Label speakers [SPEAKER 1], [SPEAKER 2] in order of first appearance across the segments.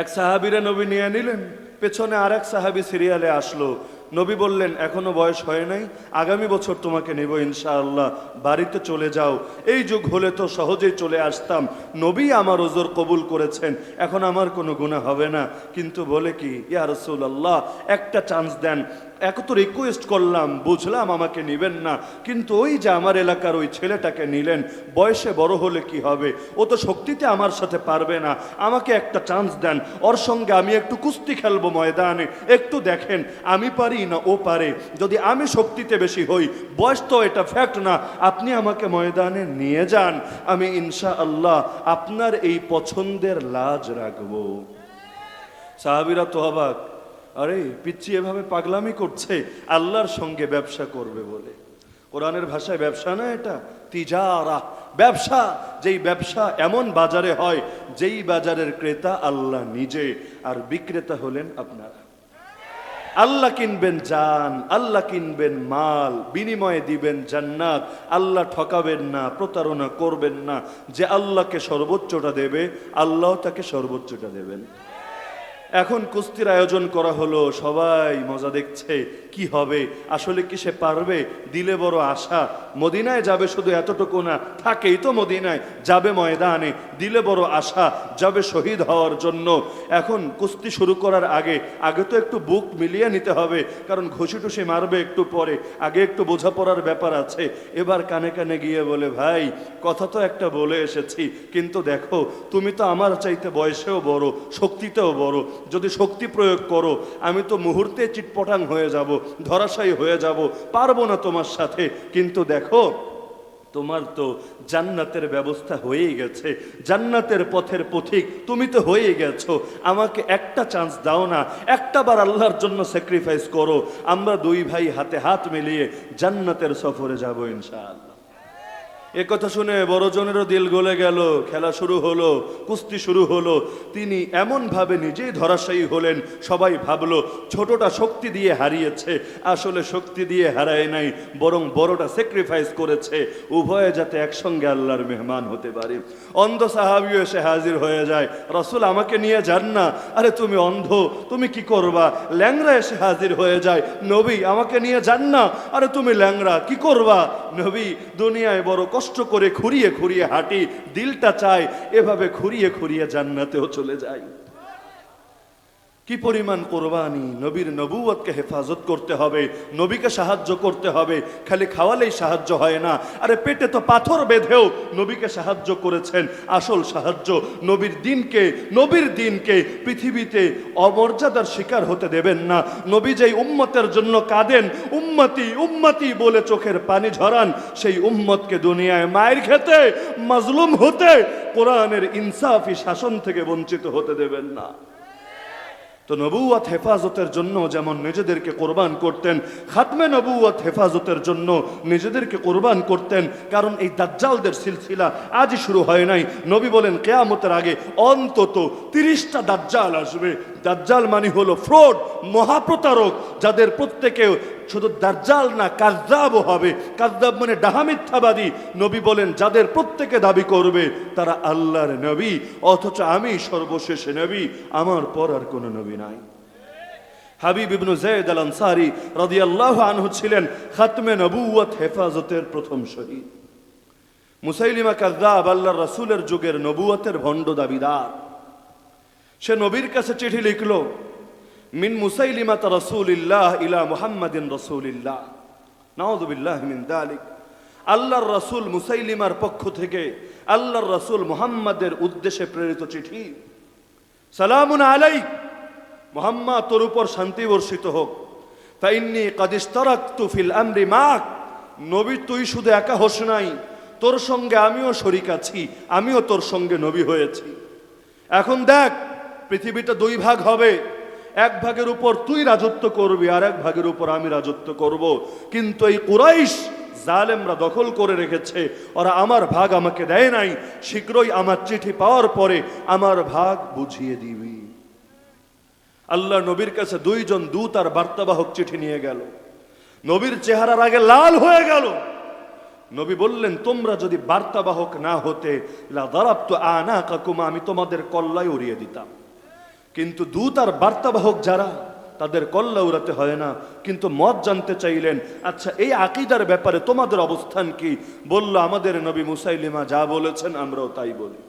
[SPEAKER 1] এক সাহাবিরে নবী নিয়ে নিলেন, পেছনে আর এক সাহাবি সিরিয়ালে আসলো। নবী বললেন, এখনও বয়স হয় নাই, আগামী বছর তোমাকে নেব ইনশাআল্লাহ, বাড়িতে চলে যাও। এই যুগ হলে তো সহজেই চলে আসতাম। নবী আমার ওজোর কবুল করেছেন, এখন আমার কোনো গুণা হবে না। কিন্তু বলে কি, ইয়া রসুল্লাহ একটা চান্স দেন এক তো রিকোয়েস্ট করলাম, বুঝলাম আমাকে নেবেন না। কিন্তু ওই যে আমার এলাকার ওই ছেলেটাকে নিলেন, বয়সে বড় হলে কি হবে? ও তো শক্তিতে আমার সাথে পারবে না। আমাকে একটা চান্স দেন। ওর সঙ্গে আমি একটু কুস্তি খেলব ময়দানে। একটু দেখেন, আমি পারি না, ও পারে। যদি আমি শক্তিতে বেশি হই, বয়স তো এটা ফ্যাক্ট না। আপনি আমাকে ময়দানে নিয়ে যান। আমি ইনশা আল্লাহ আপনার এই পছন্দের লাজ রাখব। সাহাবিরা তো অবাক। আরে পিচ্ছি এভাবে পাগলামি করছে, আল্লাহর সঙ্গে ব্যবসা করবে বলে। কোরআনের ভাষায় ব্যবসা না এটা? তিজারা। ব্যবসা, যেই ব্যবসা এমন বাজারে হয়, যেই বাজারের ক্রেতা আল্লাহ নিজে, আর বিক্রেতা হলেন আপনারা। আল্লাহ কিনবেন জান, আল্লাহ কিনবেন মাল, বিনিময়ে দিবেন জান্নাত, আল্লাহ ঠকাবেন না, প্রতারণা করবেন না। যে আল্লাহকে সর্বোচ্চটা দেবে, আল্লাহ তাকে সর্বোচ্চটা দেবেন। এখন কুস্তির আয়োজন করা হলো সবাই মজা দেখছে। কি হবে? আসলে কি সে পারবে? দিলে বড় আশা। মদিনায় যাবে শুধু এতটুকু না, থাকেই তো মদিনায়। যাবে ময়দানে, দিলে বড় আশা, যাবে শহীদ হওয়ার জন্য। এখন কুস্তি শুরু করার আগে আগে তো একটু বুক মিলিয়ে নিতে হবে, কারণ ঘুষি টুসি মারবে একটু পরে। আগে একটু বোঝাপড়ার ব্যাপার আছে। এবার কানে কানে গিয়ে বলে, ভাই, কথা তো একটা বলে এসেছি। কিন্তু দেখো, তুমি তো আমার চাইতে বয়সেও বড়, শক্তিতেও বড়। যদি শক্তি প্রয়োগ করো, আমি তো মুহূর্তে চিটপটাং হয়ে যাব। ধরাশায়ী হয়ে যাব, পারব না তোমার সাথে। কিন্তু দেখো, তোমার তো জান্নাতের ব্যবস্থা হয়েই গেছে। জান্নাতের পথের পথিক তুমি তো হয়ে গেছো। আমাকে একটা চান্স দাও না একটাবার আল্লাহর জন্য স্যাক্রিফাইস করো। আমরা দুই ভাই হাতে হাত মিলিয়ে জান্নাতের সফরে যাব ইনশাআল্লাহ। এ কথা শুনে বড়জনেরও দিল গলে গেল, খেলা শুরু হলো, কুস্তি শুরু হলো। তিনি এমনভাবে নিজেই ধরাশায়ী হলেন, সবাই ভাবলো, ছোটটা শক্তি দিয়ে হারিয়েছে, আসলে শক্তি দিয়ে হারায় নাই, বরং বড়টা স্যাক্রিফাইস করেছে, উভয়ে যাতে একসঙ্গে আল্লাহর মেহমান হতে পারে। অন্ধ সাহাবিও এসে হাজির হয়ে যায়, রসুল, আমাকে নিয়ে যান না? আরে, তুমি অন্ধ, তুমি কি করবা? ল্যাংরা এসে হাজির হয়ে যায়, নবী, আমাকে নিয়ে যান না? আরে, তুমি ল্যাংরা কি করবা? নবী, দুনিয়ায় বড় করে খুঁড়িয়ে খুঁড়িয়ে হাঁটি দিলটা চাই এভাবে খুঁড়িয়ে খুঁড়িয়ে জান্নাতেও চলে যায়। কি পরিমাণ কোরবানি নবীর নবুয়তকে হেফাজত করতে হবে, নবীকে সাহায্য করতে হবে, খালি খাওয়ালেই সাহায্য হয় না। আরে পেটে তো পাথর বেঁধেও নবীকে সাহায্য করেছেন। আসল সাহায্য নবীর দিনকে নবীর দিনকে পৃথিবীতে অমর্যাদার শিকার হতে দেবেন না। নবী যেই উম্মতের জন্য কাঁদেন, উম্মতি উম্মতি বলে চোখের পানি ঝরান, সেই উম্মতকে দুনিয়ায় মায়ের খেতে, মাজলুম হতে, কোরআনের ইনসাফি শাসন থেকে বঞ্চিত হতে দেবেন না। তো নবুয়াত হেফাজতের জন্য যেমন নিজেদেরকে কোরবান করতেন, খাতমে নবুয়াত হেফাজতের জন্য নিজেদেরকে কোরবান করতেন, কারণ এই দাজ্জালদের সিলসিলা আজই শুরু হয় নাই। নবী বলেন, কেয়ামতের আগে অন্তত তিরিশটা দাজ্জাল আসবে। দাজ্জাল মানে হলো ফ্রড, মহাপ্রতারক, যাদের প্রত্যেকে শুধু দাজ্জাল না কাজদাবও হবে। কাজদাব মানে ডাহা মিথ্যাবাদী। নবী বলেন, যাদের প্রত্যেকে দাবি করবে, তারা আল্লাহর নবী, অথচ আমি সর্বশেষে নবী, আমার পর আর কোনো নবী নাই। হাবিব ইবনু জায়দ আল আনসারি রাদিয়াল্লাহু আনহু ছিলেন খাতমে নবুয়ত হেফাজতের প্রথম শহীদ। মুসাইলিমা কাযযাব আল্লাহর রাসূলের যুগের নবুয়তের ভণ্ড দাবিদার। সে নবীর কাছে চিঠি লিখল, মিন মুসাইলিমাত রাসূলিল্লাহ ইলা মুহাম্মাদিন রাসূলিল্লাহ। নাউযুবিল্লাহ মিন দালিক। আল্লাহর রাসূল মুসাইলিমার পক্ষ থেকে আল্লাহর রাসূল মুহাম্মাদের উদ্দেশ্যে প্রেরিত চিঠি। সালামুন আলাইক। মোহাম্মদ, তোর উপর শান্তি বর্ষিত হোক। ফাইন্নি কাদিস্তারাক্তু তুফিল আমরি মাক। নবী, তুই শুধু একা হোস নাই, তোর সঙ্গে আমিও শরিক আছি, আমিও তোর সঙ্গে নবী হয়েছি। এখন দেখ পৃথিবীটা দুই ভাগ হবে। এক ভাগের উপর তুই রাজত্ব করবি আর এক ভাগের উপর আমি রাজত্ব করব। কিন্তু এই কুরাইশ জালেমরা দখল করে রেখেছে। ওরা আমার ভাগ আমাকে দেয় নাই। শীঘ্রই আমার চিঠি পাওয়ার পরে আমার ভাগ বুঝিয়ে দিবি। আল্লাহ নবীর কাছে দুইজন দূত আর বার্তাবাহক চিঠি নিয়ে গেল। নবীর চেহারার আগে লাল হয়ে গেল। নবী বললেন, তোমরা যদি বার্তাবাহক না হতে লা দারাবতু আনাকাকুম, আমি তোমাদের কল্লায় উড়িয়ে দিতাম। কিন্তু দূত আর বার্তাবাহক যারা, তাদের কল্লা উড়াতে হয় না। কিন্তু মত জানতে চাইলেন আচ্ছা এই আকিদার ব্যাপারে তোমাদের অবস্থান কি? বলল, আমাদের নবী মুসাইলিমা যা বলেছেন আমরাও তাই বলি।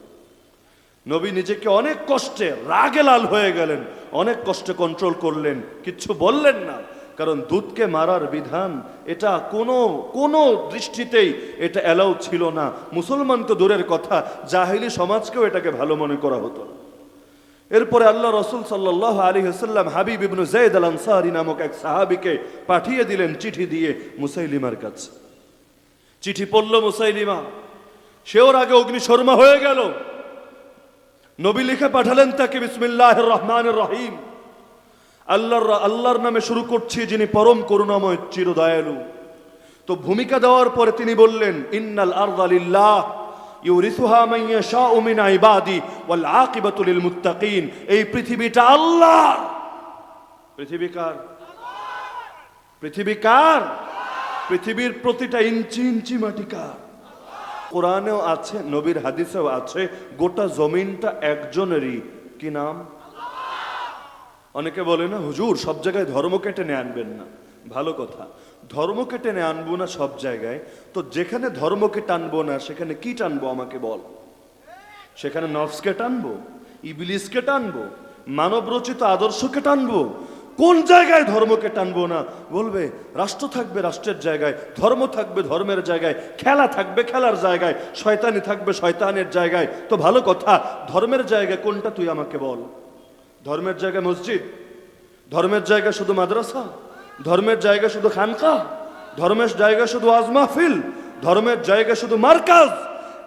[SPEAKER 1] নবী নিজেকে অনেক কষ্টে রাগে লাল হয়ে গেলেন, অনেক কষ্টে কন্ট্রোল করলেন, কিচ্ছু বললেন না। কারণ দুধকে মারার বিধান, এটা কোনো কোনো দৃষ্টিতেই এটা অ্যালাউ ছিল না। মুসলমান তো দূরের কথা, জাহিলি সমাজকেও এটাকে ভালো মনে করা হতো না। এরপরে আল্লাহ রসুল সাল্লাহ আলী হাসাল্লাম হাবিব ইবনু জৈদ আল আনসারি নামক এক সাহাবিকে পাঠিয়ে দিলেন চিঠি দিয়ে মুসাইলিমার কাছে। চিঠি পড়ল মুসাইলিমা। সে ওর আগে অগ্নিশর্মা হয়ে গেল। নবী লিখে পাঠালেন তাকে বিসমিল্লাহ রহমান রহিম। আল্লাহর আল্লাহর নামে শুরু করছি যিনি পরম করুণাময় চির দয়ালু তো ভূমিকা দেওয়ার পরে তিনি বললেন, ইন্নাল আরদালিল্লাহ এই পৃথিবীটা আল্লাহ। পৃথিবীর প্রতিটা ইঞ্চি ইঞ্চি মাটি কার? কোরআনেও আছে, নবীর হাদিসেও আছে, গোটা জমিনটা একজনেরই। কি নাম? অনেকে বলে না, হুজুর, সব জায়গায় ধর্ম কেটে নিয়ে আনবেন না। ভালো কথা। ধর্মকে টেনে আনব না সব জায়গায়? তো যেখানে ধর্মকে টানবো না, সেখানে কি টানবো আমাকে বল? সেখানে নফসকে টানবো ইবলিসকে টানবো মানব রচিত আদর্শকে টানবো কোন জায়গায় ধর্মকে টানবো না? বলবে, রাষ্ট্র থাকবে রাষ্ট্রের জায়গায়, ধর্ম থাকবে ধর্মের জায়গায়, খেলা থাকবে খেলার জায়গায়, শয়তানি থাকবে শয়তানের জায়গায়। তো ভালো কথা, ধর্মের জায়গায় কোনটা তুই আমাকে বল? ধর্মের জায়গায় মসজিদ? ধর্মের জায়গা শুধু মাদ্রাসা? ধর্মের জায়গা শুধু খানকা ধর্মের জায়গা শুধু আজমাফিল ধর্মের জায়গা শুধু মার্কাজ।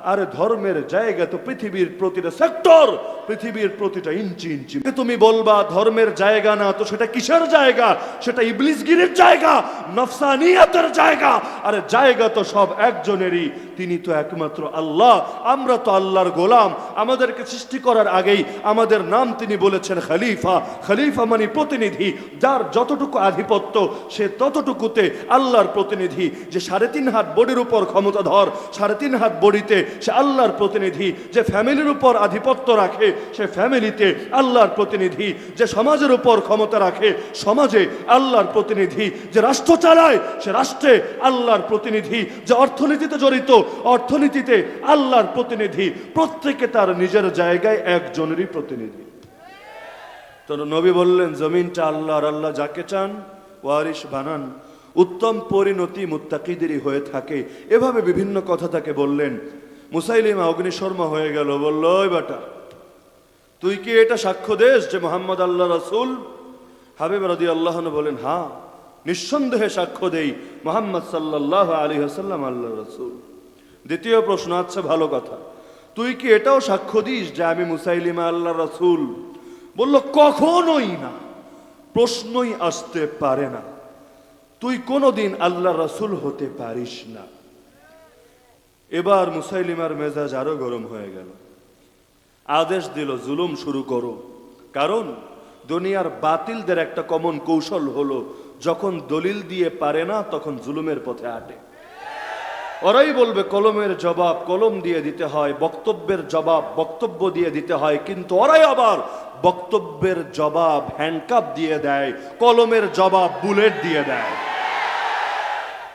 [SPEAKER 1] আর ধর্মের জায়গা তো পৃথিবীর প্রতিটা সেক্টর, পৃথিবীর প্রতিটা ইঞ্চি ইঞ্চি। তুমি বলবা, ধর্মের জায়গা না, তো সেটা কিসের জায়গা? সেটা ইবলিসগিরির জায়গা, নফসানিয়াতের জায়গা। আর জায়গা তো সব একজনেরই, তিনি তো একমাত্র আল্লাহ। আমরা তো আল্লাহর গোলাম। আমাদেরকে সৃষ্টি করার আগেই আমাদের নাম তিনি বলেছেন খলিফা। খলিফা মানে প্রতিনিধি, যার যতটুকু আধিপত্য, সে ততটুকুতে আল্লাহর প্রতিনিধি। যে সাড়ে তিন হাত বডির উপর ক্ষমতাধর, সাড়ে তিন হাত বডিতে সে আল্লাহর প্রতিনিধি, যে ফ্যামিলির উপর আধিপত্য রাখে, সে ফ্যামিলিতে আল্লাহর প্রতিনিধি, যে সমাজের উপর ক্ষমতা রাখে, সমাজে আল্লাহর প্রতিনিধি, যে রাষ্ট্র চালায়, সে রাষ্ট্রে আল্লাহর প্রতিনিধি, যে অর্থনীতিতে জড়িত, অর্থনীতিতে আল্লাহর প্রতিনিধি, প্রত্যেকে তার নিজের জায়গায় একজনেরই প্রতিনিধি। তো নবী বললেন, জমিনটা আল্লাহর আল্লাহ যাকে চান, ওয়ারিশ বানান। উত্তম পরিণতি মুত্তাকিদেরই হয়ে থাকে। এভাবে বিভিন্ন কথা তাকে বললেন। মুসাইলিমা অগ্নিশর্মা হয়ে গেল, বলল বেটা, তুই কি এটা সাক্ষ্য দেশ যে মোহাম্মদ আল্লাহ রাসূল? হাবিব রাদি আল্লাহ বলেন হ্যাঁ নিঃসন্দেহে সাক্ষ্য দেই মোহাম্মদ সাল্লাহ আলী হাসাল্লাম আল্লাহ রসুল। দ্বিতীয় প্রশ্ন আচ্ছা ভালো কথা, তুই কি এটাও সাক্ষ্য দিস যে আমি মুসাইলিমা আল্লাহ রসুল? বলল, কখনোই না, প্রশ্নই আসতে পারে না। তুই কোনোদিন আল্লাহ রসুল হতে পারিস না। এবার মুসাইলিমার মেজাজ আরও গরম হয়ে গেল। আদেশ দিল, জুলুম শুরু করো। কারণ দুনিয়ার বাতিলদের একটা কমন কৌশল হলো, যখন দলিল দিয়ে পারে না, তখন জুলুমের পথে আটে। ওরাই বলবে, কলমের জবাব কলম দিয়ে দিতে হয়, বক্তব্যের জবাব বক্তব্য দিয়ে দিতে হয়, কিন্তু ওরাই আবার বক্তব্যের জবাব হ্যান্ডকাপ দিয়ে দেয়, কলমের জবাব বুলেট দিয়ে দেয়।